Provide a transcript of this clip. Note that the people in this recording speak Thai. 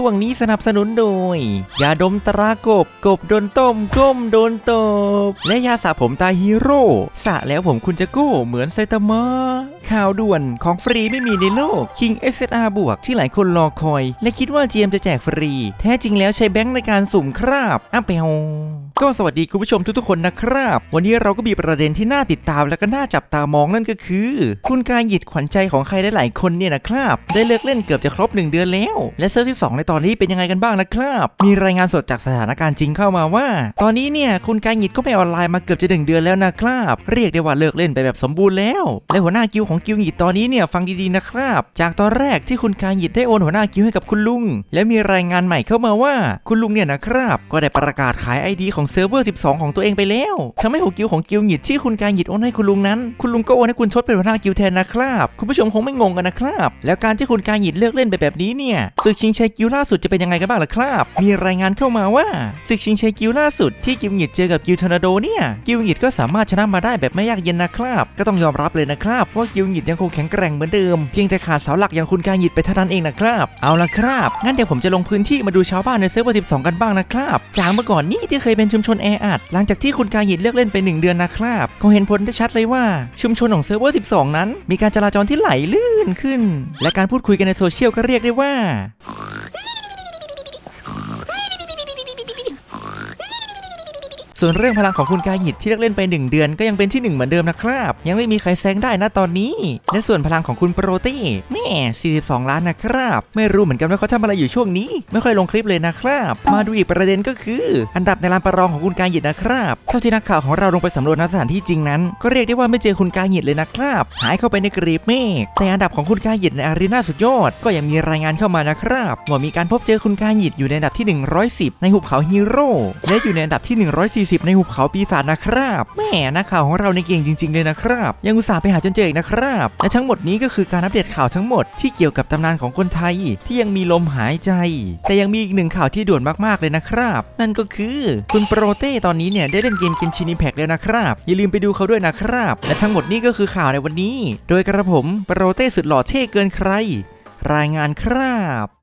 ช่วงนี้สนับสนุนโดยยาดมตรากบ กบโดนต้มก้มโดนตบ และยาสระผมตาฮีโร่สระแล้วผมคุณจะกู้เหมือนไซตามะข่าวด่วนของฟรีไม่มีในโลก King SSR บวกที่หลายคนรอคอย และคิดว่า GM จะแจกฟรี แท้จริงแล้วใช้แบงค์ในการสุ่มคราบอ้าวเปียว ก็สวัสดีคุณผู้ชมทุกๆคนนะครับ วันนี้เราก็มีประเด็นที่น่าติดตามและก็น่าจับตามองนั่นก็คือ คุณการหยิดขวัญใจของใครหลายๆคนเนี่ยนะครับ ได้เลิกเล่นเกือบจะครบ 1 เดือนแล้ว และเซอร์12ในตอนนี้เป็นยังไงกันบ้างนะครับ มีรายงานสดจากสถานการณ์จริงเข้ามาว่า ตอนนี้เนี่ยคุณการหยิดก็ไม่ออนไลน์มาเกือบจะหนึ่งเดือนแล้วนะครับ เรียกได้ว่าเลิกเล่นไปแบบสมบูรณ์แล้ว และหัวหน้ากิวของกิวหยิดตอนนี้เนี่ยฟังดีๆนะครับ จากตอนแรกที่คุณการหยิดได้โอนหัวหน้ากิวให้กับคุณลุง และมีรายงานใหม่เข้ามาว่า คุณลุงเนี่ยนะครับก็ได้ประกาศขาย ID ของเซิร์ฟเวอร์ 12 ของตัวเองไปแล้วทำให้หัวกิวของกิวหยิดที่คุณการหยิดโอนให้คุณลุงนั้น คุณลุงก็โอนให้คุณชดเป็นหัวหน้ากิวแทนนะครับ คุณผู้ชมคงไม่งงกันนะครับ แล้วการที่คุณการหยิดเลือกเล่นไปแบบนี้เนี่ยศึกชิงชัยกิวล่าสุดจะเป็นยังไงกันบ้างล่ะครับ มีรายงานเข้ามาว่าศึกชิงชัยกิวล่าสุดที่กิวหยิดเจอกับกิวทอร์นาโดเนี่ยกิวหยิดก็สามารถชนะมาได้แบบไม่ยากเย็นนะครับก็ต้องยอมรับเลยนะครับว่ากิวหยิดยังคงแข็งแกร่งเหมือนเดิมเพียงแต่ขาดเสาหลักอย่างคุณการหยิดไปเท่านั้นเองนะครับเอาละครับงั้นเดี๋ยวผมจะลงพื้นที่มาดูชาวบ้านในเซิร์ฟเวอร์12 กันบ้างนะครับจากเมื่อก่อนนี่ที่เคยเป็นชุมชนแออัดหลังจากที่คุณกาหยิดเลือกเล่นไป 1 เดือนนะครับก็เห็นผลได้ชัดเลยว่าชุมชนของเซิร์ฟเวอร์ 12 นั้น มีการจราจรที่ไหลลื่นขึ้น และการพูดคุยกันในโซเชียลก็เรียกได้ว่า ส่วนเรื่องพลังของคุณกายหิดที่เลือกเล่นไป 1 เดือนก็ยังเป็นที่ 1 เหมือนเดิมนะครับ ยังไม่มีใครแซงได้นะตอนนี้ และส่วนพลังของคุณโปรตี้แม่42 ล้านนะครับ ไม่รู้เหมือนกันว่าเขาทำอะไรอยู่ช่วงนี้ ไม่ค่อยลงคลิปเลยนะครับ มาดูอีกประเด็นก็คือ อันดับในลานประลองของคุณกายหิดนะครับเท่าที่นักข่าวของเราลงไปสำรวจณสถานที่จริงนั้น ก็เรียกได้ว่าไม่เจอคุณกายหิดเลยนะครับ หายเข้าไปในกรีบเมฆแต่อันดับของคุณกายหิดในอารีนาสุดยอด ก็ยังมีรายงานเข้ามานะครับว่ามีการพบเจอคุณกายหยิดอยู่ในอันดับที่ 110 ในหุบเขาฮีโร่และอยู่ในอันดับที่ 140ในหุบเขาปีศาจนะครับแม่นักข่าวของเราในเก่งจริง ๆ เลยนะครับ ยังอุตส่าห์ไปหาจนเจออีกนะครับ และทั้งหมดนี้ก็คือการอัปเดตข่าวทั้งหมดที่เกี่ยวกับตำนานของคนไทยที่ยังมีลมหายใจ แต่ยังมีอีกหนึ่งข่าวที่ด่วนมากๆเลยนะครับ นั่นก็คือคุณโปรเต้ตอนนี้เนี่ยได้เล่นเกมเกนชินิแพ็กแล้วนะครับอย่าลืมไปดูเขาด้วยนะครับและทั้งหมดนี้ก็คือข่าวในวันนี้ โดยกระผมโปรเต้สุดหล่อเท่เกินใคร รายงานครับ